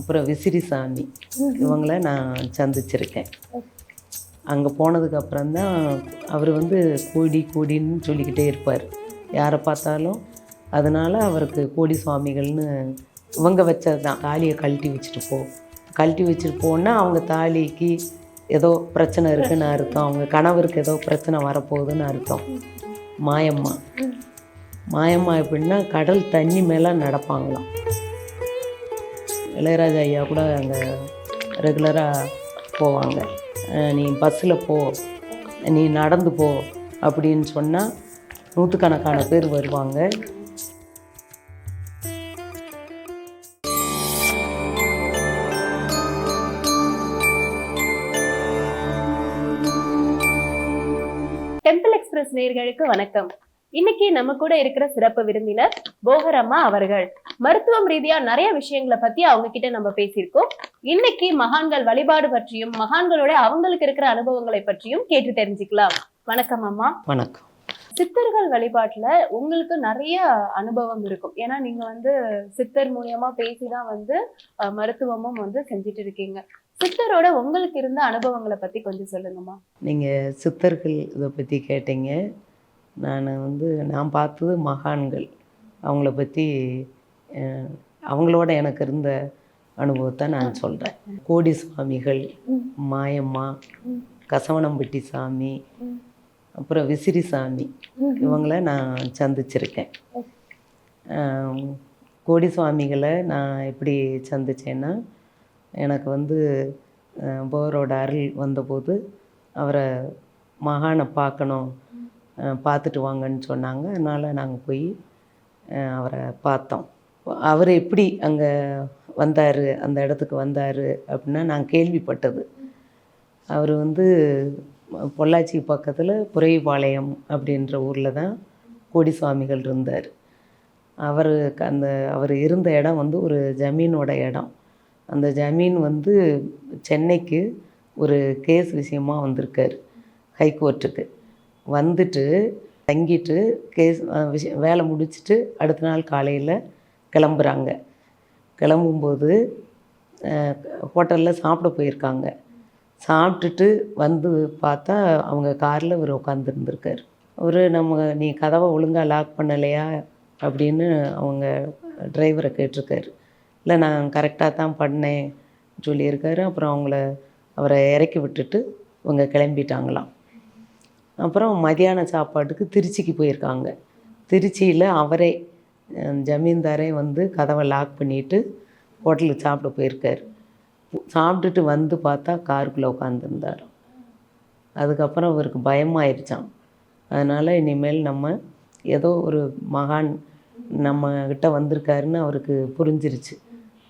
அப்புறம் விசிறிசாமி. இவங்கள நான் சந்திச்சிருக்கேன். அங்கே போனதுக்கப்புறம் தான் அவர் வந்து கூடி கூடின்னு சொல்லிக்கிட்டே இருப்பார். யாரை பார்த்தாலும் அதனால் அவருக்கு கோடி சுவாமிகள்னு இவங்க வச்சது தான் தாலியை கழட்டி வச்சுட்டு போ. கழட்டி வச்சுட்டு போனால் அவங்க தாலிக்கு ஏதோ பிரச்சனை இருக்குன்னு அர்த்தம். அவங்க கணவருக்கு ஏதோ பிரச்சனை வரப்போகுதுன்னு அர்த்தம். மாயம்மா. மாயம்மா எப்படின்னா கடல் தண்ணி மேலே நடப்பாங்களாம். இளையராஜா ஐயா கூட அங்கே ரெகுலராக போவாங்க. நீ பஸ்ஸில் போ நீ நடந்து போ அப்படின்னு சொன்னால் நூற்றுக்கணக்கான பேர் வருவாங்க. டெம்பிள் எக்ஸ்பிரஸ் நேர்களுக்கு வணக்கம். இன்னைக்கு நம்ம கூட இருக்கிற சிறப்பு விருந்தினர் போகரம்மா அவர்கள். மருத்துவம் ரீதியா நிறைய விஷயங்களை பத்தி அவங்க கிட்ட நம்ம பேசியிருக்கோம். இன்னைக்கு மகான்கள் வழிபாடு பற்றியும் மகான்களோட அவங்களுக்கு இருக்கிற அனுபவங்களை பற்றியும் கேட்டு தெரிஞ்சுக்கலாம். வணக்கம் அம்மா. வணக்கம். சித்தர்கள் வழிபாட்டுல உங்களுக்கு நிறைய அனுபவம் இருக்கும். ஏன்னா நீங்க வந்து சித்தர் மூலியமா பேசிதான் வந்து அஹ், மருத்துவமும் வந்து செஞ்சுட்டு இருக்கீங்க. சித்தரோட உங்களுக்கு இருந்த அனுபவங்களை பத்தி கொஞ்சம் சொல்லுங்கம்மா. நீங்கள் சித்தர்கள் இதை பற்றி கேட்டீங்க. நான் வந்து நான் பார்த்தது மகான்கள். அவங்கள பற்றி அஹ், அவங்களோட எனக்கு இருந்த அனுபவத்தை நான் சொல்கிறேன் கோடி சுவாமிகள். மாயம்மா. கசவனம்பட்டி சாமி. அப்புறம் விசிறி சாமி இவங்கள நான் சந்திச்சிருக்கேன். கோடி சுவாமிகளை நான் எப்படி சந்திச்சேன்னா எனக்கு வந்து போரோட அருள் வந்தபோது அவரை மகானை பார்க்கணும் பார்த்துட்டு வாங்கன்னு சொன்னாங்க. அதனால் நாங்கள் போய் அவரை பார்த்தோம். அவர் எப்படி அங்கே வந்தார் அந்த இடத்துக்கு வந்தார் அப்படின்னா நான் கேள்விப்பட்டது. அவர் வந்து பொள்ளாச்சி பக்கத்தில் புரைபாளையம் அப்படின்ற ஊரில் தான் கோடிசுவாமிகள் இருந்தார். அவருக்கு அந்த அவர் இருந்த இடம் வந்து ஒரு ஜமீனோட இடம். அந்த ஜமீன் வந்து சென்னைக்கு ஒரு கேஸ் விஷயமாக வந்திருக்கார் ஹைகோர்ட்டுக்கு. வந்துட்டு தங்கிட்டு கேஸ் விஷயம் வேலை முடிச்சுட்டு அடுத்த நாள் காலையில் கிளம்புறாங்க. கிளம்பும்போது ஹோட்டலில் சாப்பிட போயிருக்காங்க. சாப்பிட்டுட்டு வந்து பார்த்தா அவங்க காரில் இவர் உட்காந்துருந்துருக்கார் அவர் நம்ம நீ கதவை ஒழுங்காக லாக் பண்ணலையா? அப்படின்னு அவங்க டிரைவரை கேட்டிருக்காரு. இல்லை நான் கரெக்டாக தான் பண்ணேன் சொல்லியிருக்காரு. அப்புறம் அவங்கள அவரை இறக்கி விட்டுட்டு இவங்க கிளம்பிட்டாங்களாம். அப்புறம் மதியான சாப்பாட்டுக்கு திருச்சிக்கு போயிருக்காங்க. திருச்சியில் அவரே ஜமீன்தாரே வந்து கதவை லாக் பண்ணிட்டு ஹோட்டலுக்கு சாப்பிட போயிருக்கார். சாப்பிட்டுட்டு வந்து பார்த்தா காருக்குள்ளே உட்காந்துருந்தார் அதுக்கப்புறம் அவருக்கு பயமாயிருச்சான் அதனால் இனிமேல் நம்ம ஏதோ ஒரு மகான் நம்ம கிட்ட வந்திருக்காருன்னு அவருக்கு புரிஞ்சிருச்சு.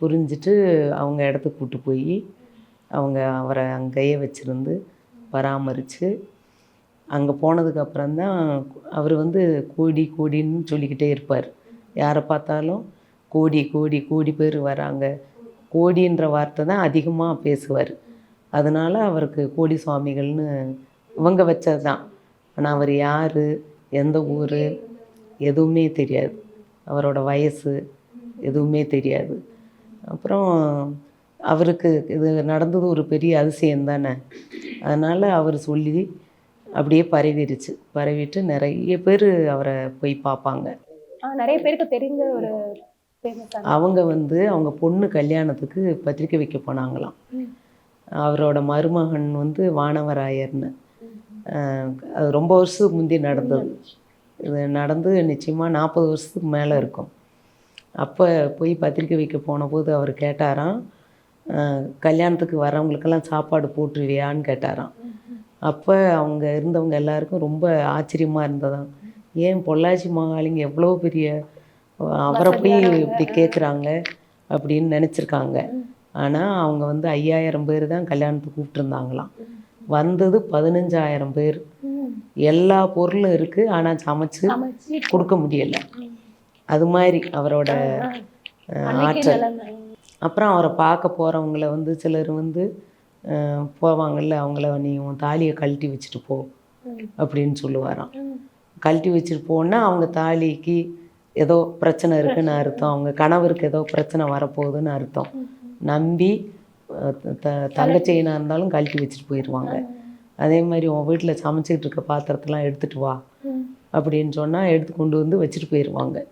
புரிஞ்சிட்டு அவங்க இடத்துக்கு கூட்டு போய் அவங்க அவரை அங்கேயே வச்சுருந்து பராமரித்து அங்கே போனதுக்கப்புறம் தான் அவர் வந்து கூடி கூடின்னு சொல்லிக்கிட்டே இருப்பார். யாரை பார்த்தாலும் கோடி கோடி கோடி பேர் வராங்க. கோடின்ற வார்த்தை தான் அதிகமாக பேசுவார். அதனால் அவருக்கு கோடி சுவாமிகள்னு இவங்க வச்சது தான். ஆனால் அவர் யார் எந்த ஊர் எதுவுமே தெரியாது. அவரோட வயசு எதுவுமே தெரியாது. அப்புறம் அவருக்கு இது நடந்தது ஒரு பெரிய அதிசயம் தானே. அதனால் அவர் சொல்லி அப்படியே பரவிடுச்சு பரவிட்டு நிறைய பேர் அவரை போய் பார்ப்பாங்க. நிறைய பேருக்கு தெரிஞ்ச ஒரு அவங்க வந்து அவங்க பொண்ணு கல்யாணத்துக்கு பத்திரிக்கை வைக்க போனாங்களாம். அவரோட மருமகன் வந்து வானவராயர்னு. அது ரொம்ப வருஷத்துக்கு முந்தி நடந்தது. இது நடந்து நிச்சயமாக நாற்பது வருஷத்துக்கு மேலே இருக்கும். அப்போ போய் பத்திரிக்கை வைக்க போன போது அவர் கேட்டாராம் கல்யாணத்துக்கு வரவங்களுக்கெல்லாம் சாப்பாடு போட்டுருவியான்னு கேட்டாராம். அப்போ அவங்க இருந்தவங்க எல்லாருக்கும் ரொம்ப ஆச்சரியமாக இருந்ததாம். ஏன் பொள்ளாச்சி மகாலிங்க எவ்வளோ பெரிய அவரை போய் இப்படி கேட்குறாங்க அப்படின்னு நினச்சிருக்காங்க. ஆனால் அவங்க வந்து ஐயாயிரம் பேர் தான் கல்யாணத்துக்கு கூப்பிட்டுருந்தாங்களாம். வந்தது பதினஞ்சாயிரம் பேர். எல்லா பொருளும் இருக்குது ஆனால் சமைச்சு கொடுக்க முடியல. அது மாதிரி அவரோட ஆற்றல். அப்புறம் அவரை பார்க்க போகிறவங்கள வந்து சிலர் வந்து அஹ், போவாங்கல்ல அவங்கள நீ உன் தாலியை கழட்டி வச்சுட்டு போ. அப்படின்னு சொல்லுவாராம். கழட்டி வச்சுட்டு போனா அவங்க தாலிக்கு ஏதோ பிரச்சனை இருக்குன்னு அர்த்தம். அவங்க கணவருக்கு ஏதோ பிரச்சனை வரப்போகுதுன்னு அர்த்தம். நம்பி த- த- தங்க செயினாக இருந்தாலும் கழட்டி வச்சுட்டு போயிடுவாங்க அதே மாதிரி உன் வீட்டில் சமைச்சிக்கிட்டு இருக்க பாத்திரத்தெல்லாம் எடுத்துட்டு வா அப்படின்னு சொன்னால் எடுத்து கொண்டு வந்து வச்சுட்டு போயிடுவாங்க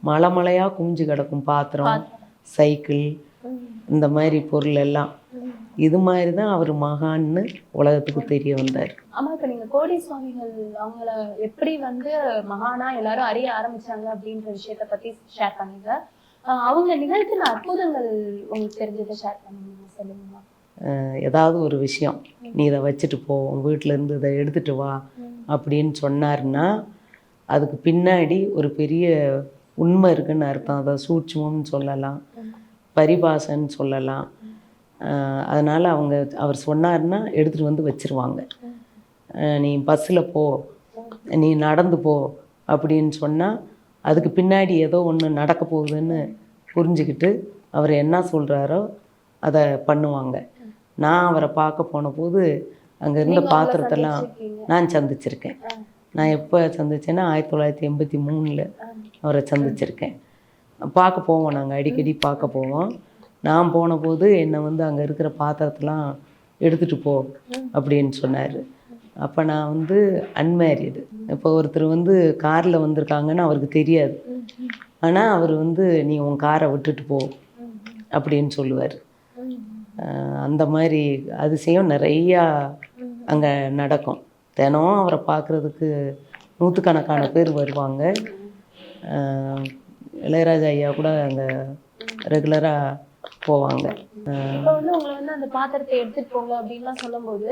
மலை மலையாக குமிஞ்சு கிடக்கும் பாத்திரம். சைக்கிள் இந்த மாதிரி பொருள் எல்லாம். இது மாதிரி தான் அவர் மகான்னு உலகத்துக்கு தெரிய வந்தார். ஆமா இப்ப நீங்க கோடி சுவாமிகள் அவங்கள எப்படி வந்து மகானா எல்லாரும் அறிய ஆரம்பிச்சாங்க அப்படின்ற விஷயத்த பத்தி ஷேர் பண்ணீங்க. அவங்க நிகழ்த்தின அற்புதங்கள் உங்களுக்கு தெரிஞ்சதை ஷேர் பண்ணுங்க சொல்லுங்கம்மா. அஹ் ஏதாவது ஒரு விஷயம் நீ இதை வச்சுட்டு போ உன் வீட்ல இருந்து இதை எடுத்துட்டு வா அப்படின்னு சொன்னாருன்னா அதுக்கு பின்னாடி ஒரு பெரிய உண்மை இருக்குன்னு அர்த்தம். அதை சூட்சுமம்னு சொல்லலாம் பரிபாசன்னு சொல்லலாம். அதனால அவங்க அவர் சொன்னாருன்னா எடுத்துட்டு வந்து வச்சிருவாங்க. நீ பஸ்ஸில் போ நீ நடந்து போ அப்படின்னு சொன்னால் அதுக்கு பின்னாடி ஏதோ ஒன்று நடக்க போகுதுன்னு புரிஞ்சுக்கிட்டு அவர் என்ன சொல்கிறாரோ அதை பண்ணுவாங்க. நான் அவரை பார்க்க போன போது அங்கே இருந்த பாத்திரத்தெல்லாம் நான் சந்திச்சிருக்கேன். நான் எப்போ சந்திச்சேன்னா ஆயிரத்தி தொள்ளாயிரத்தி எண்பத்தி மூணில் அவரை சந்திச்சிருக்கேன். பார்க்க போவோம் நாங்கள் அடிக்கடி பார்க்க போவோம். நான் போன போது என்னை வந்து அங்கே இருக்கிற பாத்திரத்தெலாம் எடுத்துகிட்டு போ அப்படின்னு சொன்னார். அப்போ நான் வந்து அன்மேரிடு இப்போ ஒருத்தர் வந்து காரில் வந்திருக்காங்கன்னு அவருக்கு தெரியாது. ஆனால் அவர் வந்து நீ உன் காரை விட்டுட்டு போ அப்படின்னு சொல்லுவார். அந்த மாதிரி அதிசயம் நிறையா அங்கே நடக்கும். தினம் அவரை பார்க்குறதுக்கு நூற்றுக்கணக்கான பேர் வருவாங்க. இளையராஜா ஐயா கூட அங்கே ரெகுலராக போவாங்க. இப்ப வந்து உங்களை வந்து அந்த பாத்திரத்தை எடுத்துட்டு போங்க அப்படின்லாம் சொல்லும்போது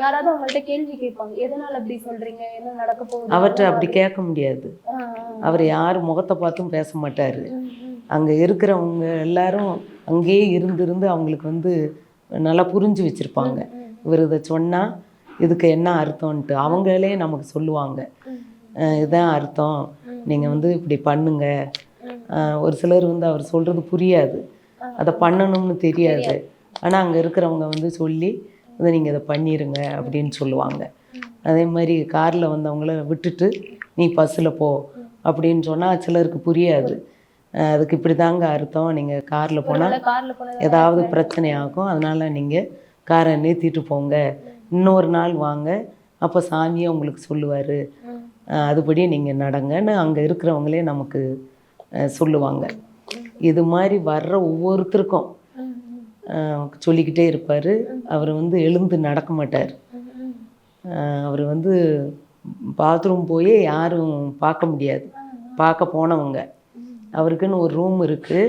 யாராவது அவங்கள்ட்ட கேள்வி கேட்பாங்க. எதனால அப்படி சொல்றீங்க? என்ன நடக்க போகுது? அவர்கிட்ட அப்படி கேட்க முடியாது. அவர் யார் முகத்தை பார்த்தும் பேச மாட்டார். அங்கே இருக்கிறவங்க எல்லாரும் அங்கேயே இருந்து இருந்து அவங்களுக்கு வந்து நல்லா புரிஞ்சு வச்சுருப்பாங்க. இவர் இதை சொன்னால் இதுக்கு என்ன அர்த்தம்ன்ட்டு அவங்களே நமக்கு சொல்லுவாங்க. இதான் அர்த்தம். நீங்கள் வந்து இப்படி பண்ணுங்க. ஒரு சிலர் வந்து அவர் சொல்கிறது புரியாது. அதை பண்ணணும்னு தெரியாது. ஆனால் அங்கே இருக்கிறவங்க வந்து சொல்லி இதை நீங்கள் இதை பண்ணிடுங்க அப்படின்னு சொல்லுவாங்க. அதே மாதிரி காரில் வந்தவங்கள விட்டுட்டு நீ பஸ்ஸில் போ அப்படின்னு சொன்னால் சிலருக்கு புரியாது. அதுக்கு இப்படி தாங்க அர்த்தம். நீங்கள் காரில் போனால் ஏதாவது பிரச்சனை ஆகும். அதனால் நீங்கள் காரை நிறுத்திட்டு போங்க. இன்னொரு நாள் வாங்க. அப்போ சாமியே உங்களுக்கு சொல்லுவார். அதுபடி நீங்கள் நடங்கன்னு அங்கே இருக்கிறவங்களே நமக்கு சொல்லுவாங்க. இது மாதிரி வர்ற ஒவ்வொருத்தருக்கும் சொல்லிக்கிட்டே இருப்பார். அவர் வந்து எழுந்து நடக்க மாட்டார். அவர் வந்து பாத்ரூம் போய் யாரும் பார்க்க முடியாது. பார்க்க போனவங்க. அவருக்குன்னு ஒரு ரூம் இருக்குது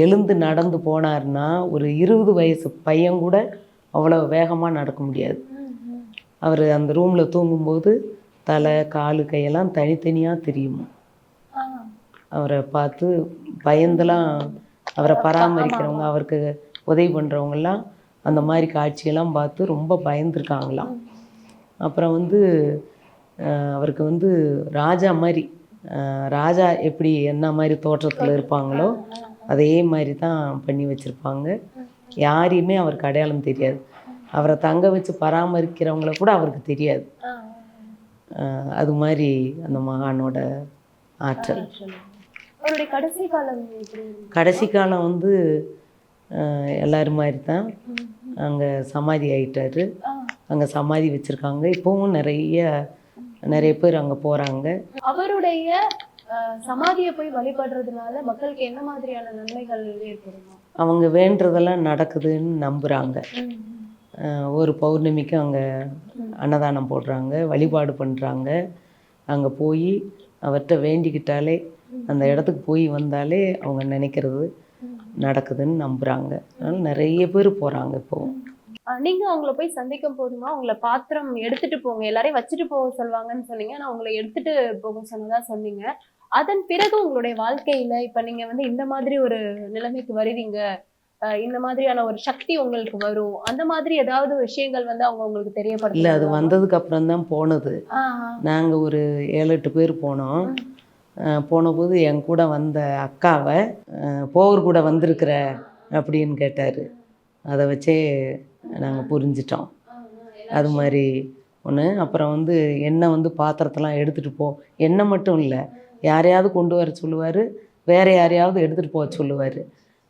எழுந்து நடந்து போனார்னா ஒரு இருபது வயசு பையன் கூட அவ்வளோ வேகமாக நடக்க முடியாது. அவர் அந்த ரூமில் தூங்கும்போது தலை காலு கையெல்லாம் தனித்தனியாக தெரியுமா. அவரை பார்த்து பயந்தெல்லாம் அவரை பராமரிக்கிறவங்க அவருக்கு உதவி பண்ணுறவங்கெல்லாம் அந்த மாதிரி காட்சியெல்லாம் பார்த்து ரொம்ப பயந்துருக்காங்களாம். அப்புறம் வந்து அவருக்கு வந்து ராஜா மாதிரி ராஜா எப்படி என்ன மாதிரி தோற்றத்தில் இருப்பாங்களோ அதே மாதிரி தான் பண்ணி வச்சுருப்பாங்க. யாரையுமே அவருக்கு அடையாளம் தெரியாது. அவரை தங்க வச்சு பராமரிக்கிறவங்கள கூட அவருக்கு தெரியாது. அது மாதிரி அந்த மகானோட ஆற்றல். கடைசி காலம்? கடைசி காலம் வந்து எல்லாரும் மாதிரி தான் அங்கே சமாதி ஆயிட்டாரு. ஆஹ் அங்கே சமாதி வச்சுருக்காங்க. இப்போவும் நிறைய நிறைய பேர் அங்கே போகிறாங்க அவருடைய சமாதியை போய் வழிபடுறதுனால மக்களுக்கு என்ன மாதிரியான நன்மைகள் ஏற்படுமா? அவங்க வேண்டுறதெல்லாம் நடக்குதுன்னு நம்புகிறாங்க ஒரு பௌர்ணமிக்கு அங்கே அன்னதானம் போடுறாங்க வழிபாடு பண்ணுறாங்க அங்கே போய் அவர்கிட்ட வேண்டிக்கிட்டாலே அந்த இடத்துக்கு போய் வந்தாலே அவங்க நினைக்கிறது நடக்குதுன்னு நம்புகிறாங்க அதனால் நிறைய பேர் போகிறாங்க இப்போவும் நீங்க அவங்கள போய் சந்திக்கும் போதுமா? உங்களை பாத்திரம் எடுத்துட்டு போங்க. எல்லாரையும் வச்சுட்டு போக சொல்லுவாங்கன்னு சொன்னீங்க. ஆனா உங்களை எடுத்துட்டு போக சொன்னதா சொன்னீங்க. அதன் பிறகு உங்களுடைய வாழ்க்கையில இப்ப நீங்க வந்து இந்த மாதிரி ஒரு நிலைமைக்கு வருவீங்க. இந்த மாதிரியான ஒரு சக்தி உங்களுக்கு வரும். அந்த மாதிரி ஏதாவது விஷயங்கள் வந்து அவங்க உங்களுக்கு இல்லை அது வந்ததுக்கு அப்புறம் தான் போனது நாங்கள் ஒரு ஏழு எட்டு பேர் போனோம். போனபோது என் கூட வந்த அக்காவை அஹ் கூட வந்திருக்கிற அப்படின்னு கேட்டார். அதை வச்சே நாங்கள் புரிஞ்சிட்டோம். அது மாதிரி ஒன்று அப்புறம் வந்து எண்ணெய் வந்து பாத்திரத்தெல்லாம் எடுத்துகிட்டு போ எண்ணெய் மட்டும் இல்லை யாரையாவது கொண்டு வர சொல்லுவார் வேறு யாரையாவது எடுத்துகிட்டு போக சொல்லுவார்.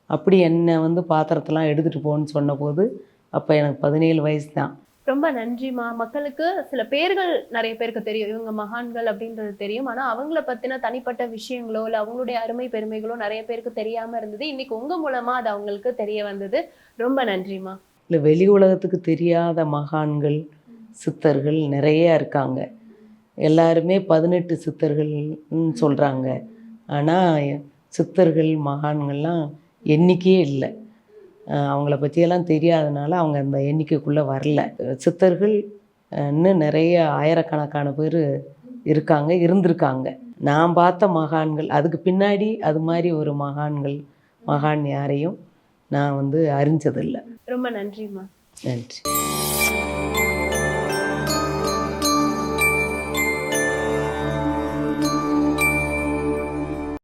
அப்படி என்னை வந்து பாத்திரத்தெல்லாம் எடுத்துகிட்டு போன்னு சொன்னபோது அப்போ எனக்கு பதினேழு வயசு தான். ரொம்ப நன்றிமா மக்களுக்கு சில பேர்கள் நிறைய பேருக்கு தெரியும். இவங்க மகான்கள் அப்படின்றது தெரியும். ஆனா அவங்கள பத்தின தனிப்பட்ட விஷயங்களோ இல்ல அவங்களுடைய அருமை பெருமைகளோ நிறைய பேருக்கு தெரியாம இருந்தது. இன்னைக்கு உங்க மூலமா அது அவங்களுக்கு தெரிய வந்தது. ரொம்ப நன்றிமா இல்லை வெளி உலகத்துக்கு தெரியாத மகான்கள் சித்தர்கள் நிறைய இருக்காங்க. எல்லாருமே பதினெட்டு சித்தர்கள்னு சொல்கிறாங்க ஆனால் சித்தர்கள் மகான்கள்லாம் எண்ணிக்கையே இல்லை. அவங்கள பற்றியெல்லாம் தெரியாதனால அவங்க அந்த எண்ணிக்கைக்குள்ளே வரல. சித்தர்கள் இன்னும் நிறைய ஆயிரக்கணக்கான பேர் இருக்காங்க இருந்திருக்காங்க. நான் பார்த்த மகான்கள் அதுக்கு பின்னாடி அது மாதிரி ஒரு மகான்கள் மகான் யாரையும் நான் வந்து அறிஞ்சதில்லை. ரொம்ப நன்றிமா நன்றி.